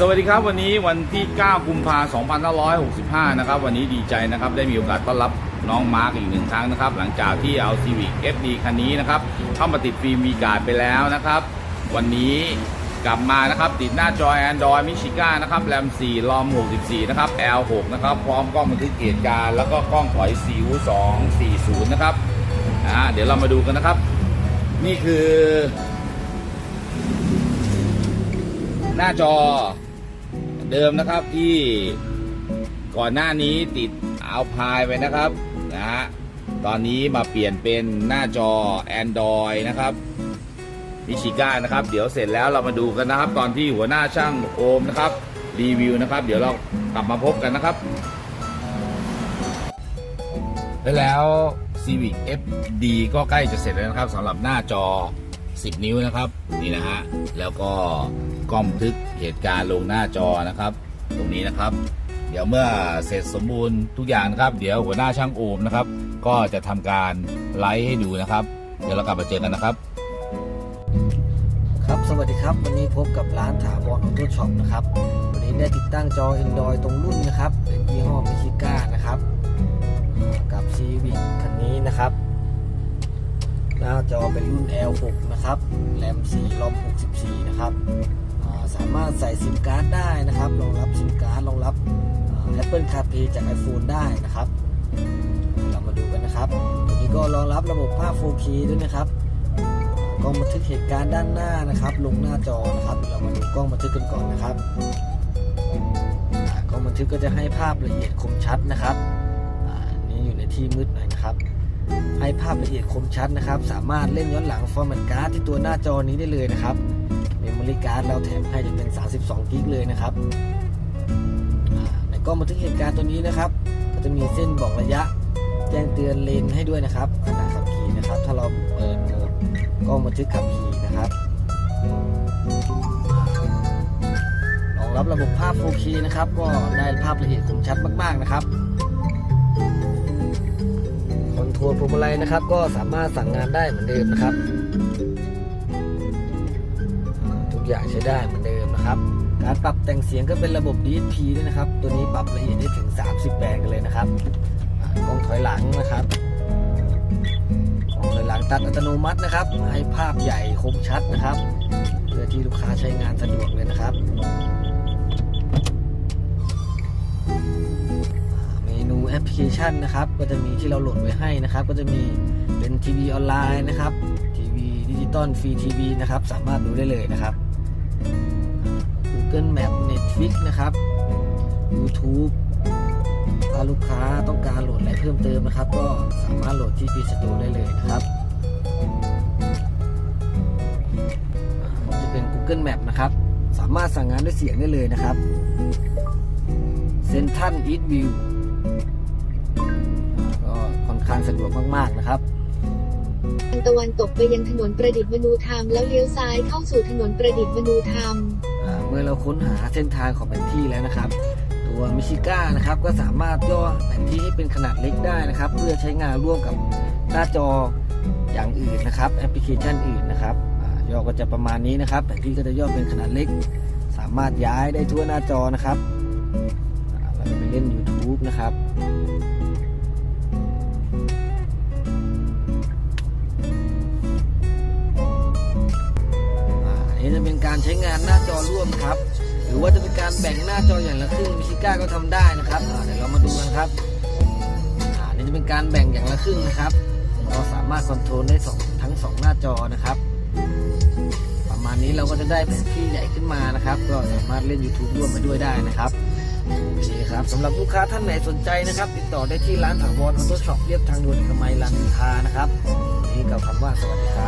สวัสดีครับวันนี้วันที่ 9 กุมภาพันธ์2565 นะครับ วันนี้ดีใจนะครับ ได้มีโอกาสต้อนรับน้องมาร์กอีกหนึ่งครั้งนะครับ หลังจากที่เอา Civic FD คันนี้นะครับ เข้ามาติดฟิล์มมีการ์ดไปแล้วนะครับ วันนี้กลับมานะครับ ติดหน้าจอ Android m i c h i g a นะครับ RAM 4 ROM 64 นะครับ L6 นะครับ พร้อมกล้องบันทึกเหตุการณ์แล้วก็กล้องถอย CU 240 นะครับอ่าเดี๋ยวเรามาดูกันนะครับ นี่คือ หน้าจอ เดิมนะครับที่ก่อนหน้านี้ติดเอาพายไปนะครับนะฮะตอนนี้มาเปลี่ยนเป็นหน้าจอ Android นะครับมิชิก้านะครับ เดี๋ยวเสร็จแล้วเรามาดูกันนะครับ ตอนที่หัวหน้าช่างโอมนะครับ รีวิวนะครับ เดี๋ยวเรากลับมาพบกันนะครับ แล้ว Civic FD ก็ใกล้จะเสร็จแล้วนะครับสำหรับหน้าจอ 10 นิ้วนะครับนี่นะฮะแล้วก็กล้องบันทึกเหตุการณ์ลงหน้าจอนะครับ ตรงนี้นะครับ เดี๋ยวเมื่อเสร็จสมบูรณ์ทุกอย่างนะครับ เดี๋ยวหัวหน้าช่างโอมนะครับ ก็จะทำการไลฟ์ให้ดูนะครับ เดี๋ยวเรากลับมาเจอกันนะครับ ครับสวัสดีครับ วันนี้พบกับร้านถาวรออโต้ช็อปนะครับวันนี้ได้ติดตั้งจอ Android ตรงรุ่นนะครับเป็น หน้าจอเป็นรุ่น L6 นะครับแรม4 ROM 64 นะครับสามารถใส่ซิมการ์ดได้นะครับรองรับซิมการ์ดรองรับ Apple CarPlay จาก iPhone ได้นะครับ เรามาดูกันนะครับตัวนี้ก็รองรับระบบภาพ 4K ด้วยนะครับกล้องบันทึกเหตุการณ์ด้านหน้านะครับ ลงหน้าจอนะครับ เรามาดูกล้องบันทึกกันก่อนนะครับกล้องบันทึกก็จะให้ภาพละเอียดคมชัดนะครับนนี้อยู่ในที่มืดหน่อยนะครับ ให้ภาพละเอียดคมชัดนะครับ สามารถเล่นย้อนหลังฟอร์แมตการ์ดที่ตัวหน้าจอนี้ได้เลยนะครับเมมโมรี่การ์ดเราแถมให้จะเป็น 32 กิกเลยนะครับในกล้องบันทึกเหตุการณ์ตัวนี้นะครับ ก็จะมีเส้นบอกระยะแจ้งเตือนเลนให้ด้วยนะครับขณะขับขี่นะครับ ถ้าเราเปิดโหมดกล้องบันทึกขับขี่นะครับรองรับระบบภาพ 4K นะครับ ก็ได้ภาพละเอียดคมชัดมากๆนะครับ คอนโทรลพวงมาลัยนะครับ ก็สามารถสั่งงานได้เหมือนเดิมนะครับ ทุกอย่างใช้ได้เหมือนเดิมนะครับ การปรับแต่งเสียงก็เป็นระบบ DSP ด้วยนะครับ ตัวนี้ปรับละเอียดได้ถึง 30แบนกันเลยนะครับกล้องถอยหลังนะครับกล้องถอยหลังตัดอัตโนมัตินะครับ ให้ภาพใหญ่คมชัดนะครับ เพื่อที่ลูกค้าใช้งานสะดวกเลยนะครับ พลิเคชันนะครับ ก็จะมีที่เราโหลดไว้ให้นะครับ ก็จะมีเป็นทีวีออนไลน์นะครับทีวีดิจิตอลฟรีทีวีนะครับ สามารถดูได้เลยนะครับ Google Map Netflix นะครับ YouTube ถ้าลูกค้าต้องการโหลดอะไรเพิ่มเติมนะครับ ก็สามารถโหลดที่ P Store ได้เลยนะครับจะเป็น Google Map นะครับ สามารถสั่งงานด้วยเสียงได้เลยนะครับ Central East View อ่าก็ค่อนข้างสะดวกมากๆนะครับทางตะวันตกไปยังถนนประดิษฐ์มนูธรรมแล้วเลี้ยวซ้ายเข้าสู่ถนนประดิษฐ์มนูธรรมอ่าเมื่อเราค้นหาเส้นทางของแผนที่แล้วนะครับ ตัวมิชิก้านะครับก็สามารถย่อแผนที่ให้เป็นขนาดเล็กได้นะครับ เพื่อใช้งานร่วมกับหน้าจออย่างอื่นนะครับแอปพลิเคชันอื่นนะครับอาย่อก็จะประมาณนี้นะครับ แผนที่ก็จะย่อเป็นขนาดเล็ก สามารถย้ายได้ทั่วหน้าจอนะครับอ่าเราจะไปเล่น YouTube นะครับ การใช้งานหน้าจอร่วมครับ หรือว่าจะเป็นการแบ่งหน้าจออย่างละครึ่งมิชิก้าก็ทำได้นะครับเดี๋ยวเรามาดูกันครับนี่จะเป็นการแบ่งอย่างละครึ่งนะครับ เราสามารถคอนโทรลได้สองทั้งสองหน้าจอนะครับ ประมาณนี้เราก็จะได้แผนที่ใหญ่ขึ้นมานะครับ ก็สามารถเล่น YouTube ร่วมไปด้วยได้นะครับโอเคครับสำหรับลูกค้าท่านไหนสนใจนะครับ ติดต่อได้ที่ร้านถาวรออโต้ช็อปเรียบทางด่วนเอกมัยรามอินทานะครับนนี้กล่าวคำว่าสวัสดีครับ